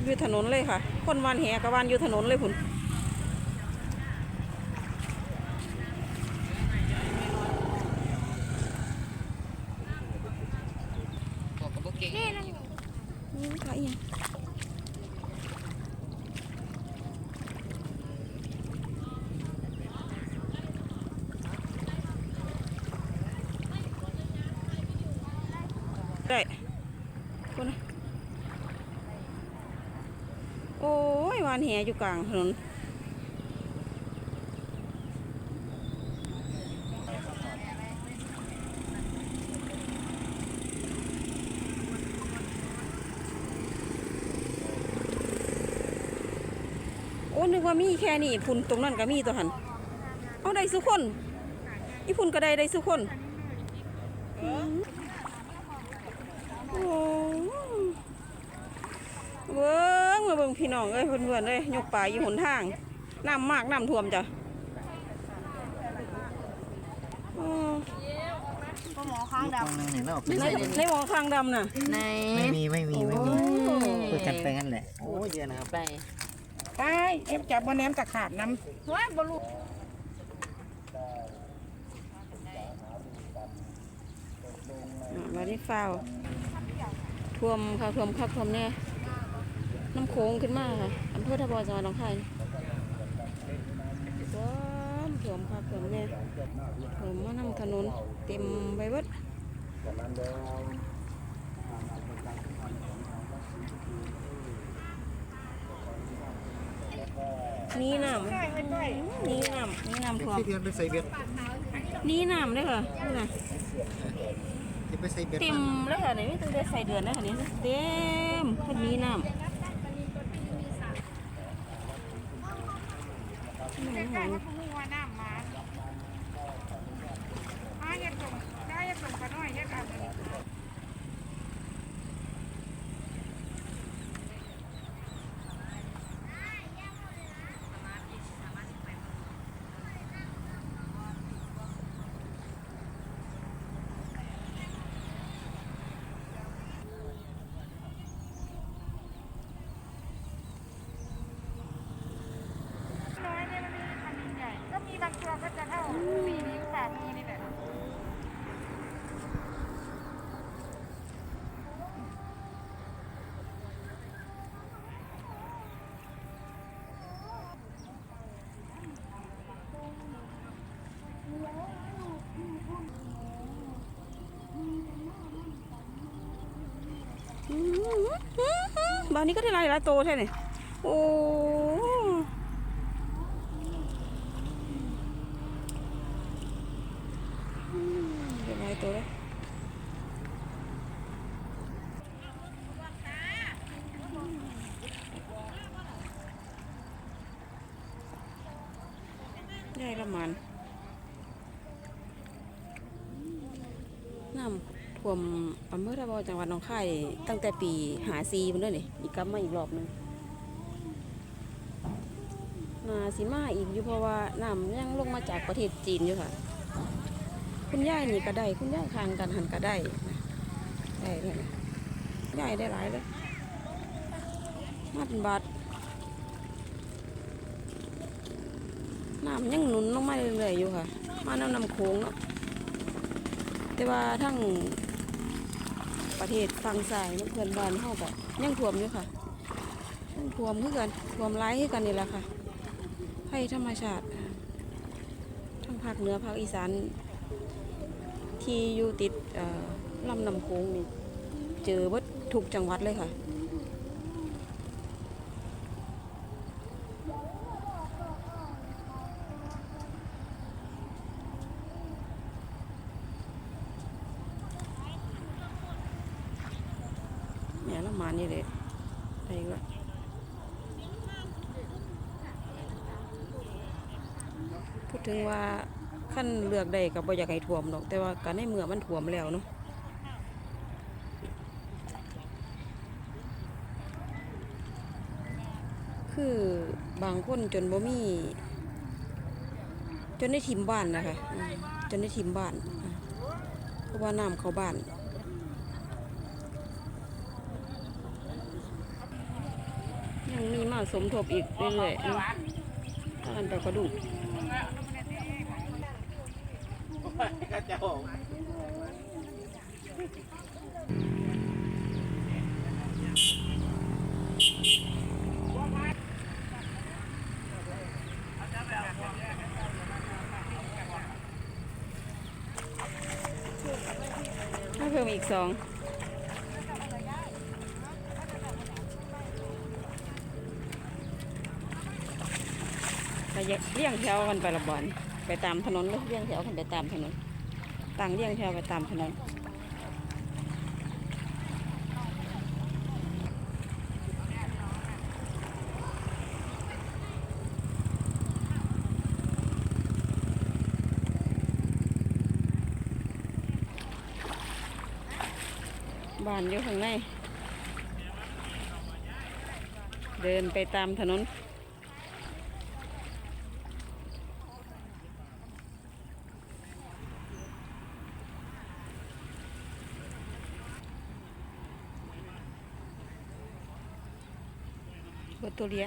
บอยู่ถนนเลยค่ะ คนวานแหกับวานอยู่ถนนเลยพุ่นบอกกับพวกเก่งอืมค่ะอีหยังได้คนนะโอ้ยวานแหอยู่กลางถนนโอ้นึกว่ามีแค่นี้พุ่นตรงนั้นก็มีตัวหันเอาได้สุกคนอีพุ่นก็ได้ได้สุกคนอืมโอ้ เบิ้งมาเบิ่งพี่น้องเอ้ยเพื่อนๆเอ้ยยกป่าอยู่หนทางน้ำมากน้ำท่วมจ้ะอ๋อก็หมอค้างดตรงนึงเนี่ยเราในในหมองข้างดำน่ะในไม่มีไม่มีไม่มีโอ้คุยกันไปงั้นแหละโอ้ยเยอะนะครับไปำไปเอฟจับบนแหนมตะขาบน้ำว้ายบลูอะมาที่ฟาวท่วมค่ะท่วมคักท่วมแน่ น้ำโค้งขึ้นมาค่ะอำเภอทบจังหวัดหนองคายท่วมท่วมค่ะท่วมแน่ท่วมมานำถนนเต็มไปเบิดนี่น้ำนี่น้ำนี่น้ำท่วมที่เดือนไปใส่เบ็ดนี่น้ำเลยค่ะนี่นะที่ไปใส่เบ็ดเต็มเลยค่ะนี่ตั้งแต่ใส่เดือนเลยค่ะนี่เต็มคนนี้น้ำ ใกล้ๆถ้าพุ่งว่าน้ำมาอ้าอย่าส่งได้อย่าส่งกันหน่อยอย่ากัน น้อยเนี่ยมันมีคันดินใหญ่ ก็มีบางตัวก็จะเท่าสี่นิ้วฝ่ามือนี่แหละ อื้อหือ บ้านนี้ก็ได้ลายลายโตใช่ไหมโอ้อืมได้หลายโตเลยได้ละมันน้ำ ท่วมอำเภอทบจังหวัดหนองคายตั้งแต่ปีหาซีมันด้วยนี่อีกกลับมาอีกรอบหนึงนาสิมาอีกอยู่เพราะว่าน้ำยังลงมาจากประเทศจีนอยู่ค่ะ คุณย่ายนี่ก็ได้ คุณย่ายคางกันหันก็ได้ได้เลยย่ายได้หลายเลยมาเป็นบาทน้ำยังหนุนลงมาเรื่อยๆอยู่ค่ะ มาน้ำน้ำโค้งเนาะแต่ว่าทั้ง ประเทศฝั่งซ้ายน้ำเพลินบานเฮาก็ยังท่วมอยู่ค่ะยังท่วมคือกันท่วมร้ายคือกันนี่แหละค่ะภัยธรรมชาติทั้งภาคเหนือภาคอีสานที่อยู่ติดลำน้ำโขงนี่เจอบดทุกจังหวัดเลยค่ะ เนี่ยละ มานี่เลยอะไรวะพูดถึงว่าขั้นเลือกได้กับบ่อยากให้ท่วมหรอก แต่ว่าการในเมื่อมันท่วมแล้วเนาะคือบางคนจนบ่มี จนได้ทิมบ้านนะคะจนได้ทิมบ้าน เพราะว่าน้ำเข้าบ้าน ยังมีมาสมทบอีกเรื่อยๆนะถ้ากันไปกระดุกมาเพิ่มอีกสอง เลี้ยงแถวกันไปละบอนไปตามถนนเลยเลี้ยงแถวกันไปตามถนนต่างเลี้ยงแถวไปตามถนนบ้านอยู่ข้างใน เดินไปตามถนน เบอร์ตัวเลีย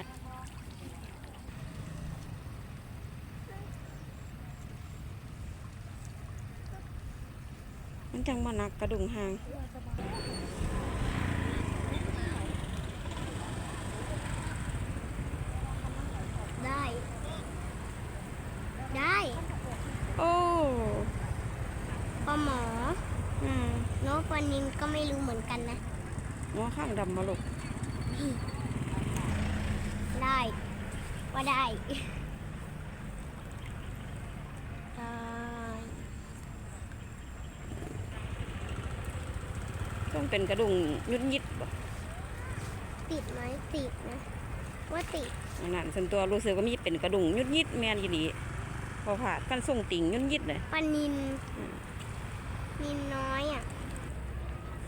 มันจังมานักกระดุงหางได้ ได้ โอ้ปลาหมออืมน้องปลานินก็ไม่รู้เหมือนกันนะหัวข้างดำมาลูก ได้ว่าได้ได้ต้องเป็นกระดุงยุดยิดบ่ติดไหมติดนะว่าติดอันนั้นส่วนตัวรู้สึกว่ามีเป็นกระดุงยุดยิดแมนยี่หลีพอผ่ากันส่งติ่งยุดยิดเลยปลานินอืมนินน้อยอะ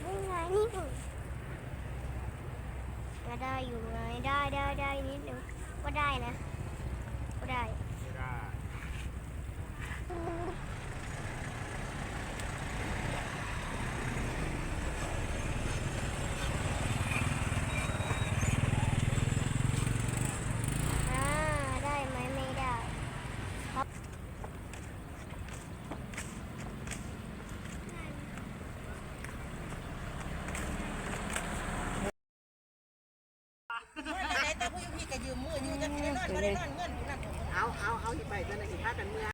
นี่ไงนี่ ก็ได้อยู่ไงได้ได้ได้นิดนึงก็ได้นะ ก็ได้ อ่า ได้ไหมไม่ได้ แต่ ผู้อยู่พี่ก็ยืมมืออยู่จะนอนบ่ได้นอนเงินอยู่นั่นเอาเอาเอาที่ไปตอนนั้นสิพากันเมื่อ